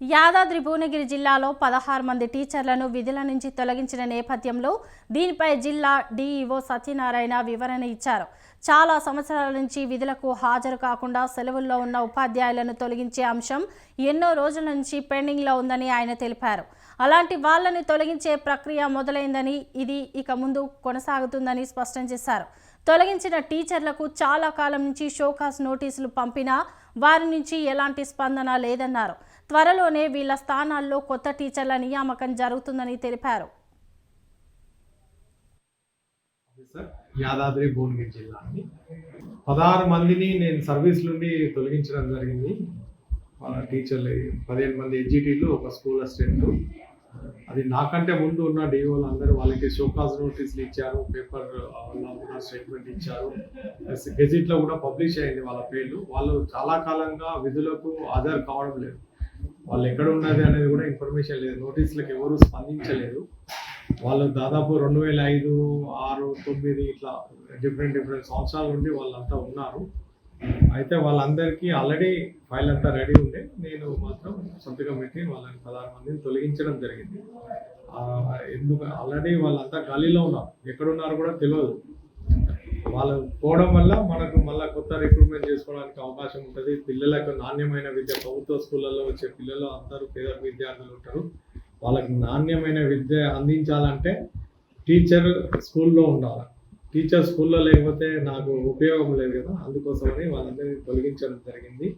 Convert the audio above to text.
యాదాద్రి భువనగిరి జిల్లాలో పదహారు మంది టీచర్లను విధుల నుంచి తొలగించిన నేపథ్యంలో దీనిపై జిల్లా డీఈఓ సత్యనారాయణ వివరణ ఇచ్చారు. చాలా సంవత్సరాల నుంచి విధులకు హాజరు కాకుండా సెలవుల్లో ఉన్న ఉపాధ్యాయులను తొలగించే అంశం ఎన్నో రోజుల నుంచి పెండింగ్లో ఉందని ఆయన తెలిపారు. అలాంటి వాళ్ళని తొలగించే ప్రక్రియ మొదలైందని ఇది ఇక ముందు కొనసాగుతుందని స్పష్టం చేశారు. తొలగించిన టీచర్లకు చాలా కాలం నుంచి షోకాస్ నోటీసులు పంపినా వారి నుంచి ఎలాంటి స్పందన లేదన్నారు. త్వరలోనే వీళ్ళ స్థానాల్లో కొత్త టీచర్ల నియామకం జరుగుతుందని తెలిపారు. యాదాద్రి భువనగిరి జిల్లా అండి. పదహారు మందిని నేను సర్వీస్ నుండి తొలగించడం జరిగింది. టీచర్లు పదిహేను మంది ఎడ్జిటీలు ఒక స్కూల్ అసిస్టెంట్. అది నాకంటే ముందు ఉన్న డిఓలు అందరూ వాళ్ళకి షోకాజ్ నోటీసులు ఇచ్చారు పేపర్ కూడా స్టేట్మెంట్ ఇచ్చారు. ప్లస్ గెజిట్లో కూడా పబ్లిష్ అయింది వాళ్ళ పేర్లు. వాళ్ళు చాలా కాలంగా విధులకు హాజరు కావడం లేదు. వాళ్ళు ఎక్కడ ఉన్నది అనేది కూడా ఇన్ఫర్మేషన్ లేదు. నోటీసులకు ఎవరు స్పందించలేదు. వాళ్ళు దాదాపు రెండు వేల ఐదు ఆరు తొమ్మిది ఇట్లా డిఫరెంట్ డిఫరెంట్ సంవత్సరాల నుండి వాళ్ళంతా ఉన్నారు. అయితే వాళ్ళందరికీ ఆల్రెడీ ఫైల్ అంతా రెడీ ఉండే. నేను మాత్రం సబ్ పెట్టి వాళ్ళని పదహారు మందిని తొలగించడం జరిగింది. ఎందుకు ఆల్రెడీ వాళ్ళంతా ఖాళీలో ఉన్నారు ఎక్కడున్నారు కూడా తెలియదు వాళ్ళు పోవడం వల్ల మనకు మళ్ళీ కొత్త రిక్రూట్మెంట్ చేసుకోవడానికి అవకాశం ఉంటుంది. పిల్లలకు నాణ్యమైన విద్య ప్రభుత్వ స్కూళ్ళల్లో వచ్చే పిల్లలు అందరూ పేద విద్యార్థులు ఉంటారు. వాళ్ళకి నాణ్యమైన విద్య అందించాలంటే టీచర్ స్కూల్లో ఉండాలి. టీచర్ స్కూల్లో లేకపోతే నాకు ఉపయోగం లేదు కదా అందుకోసమని వాళ్ళందరినీ తొలగించడం జరిగింది.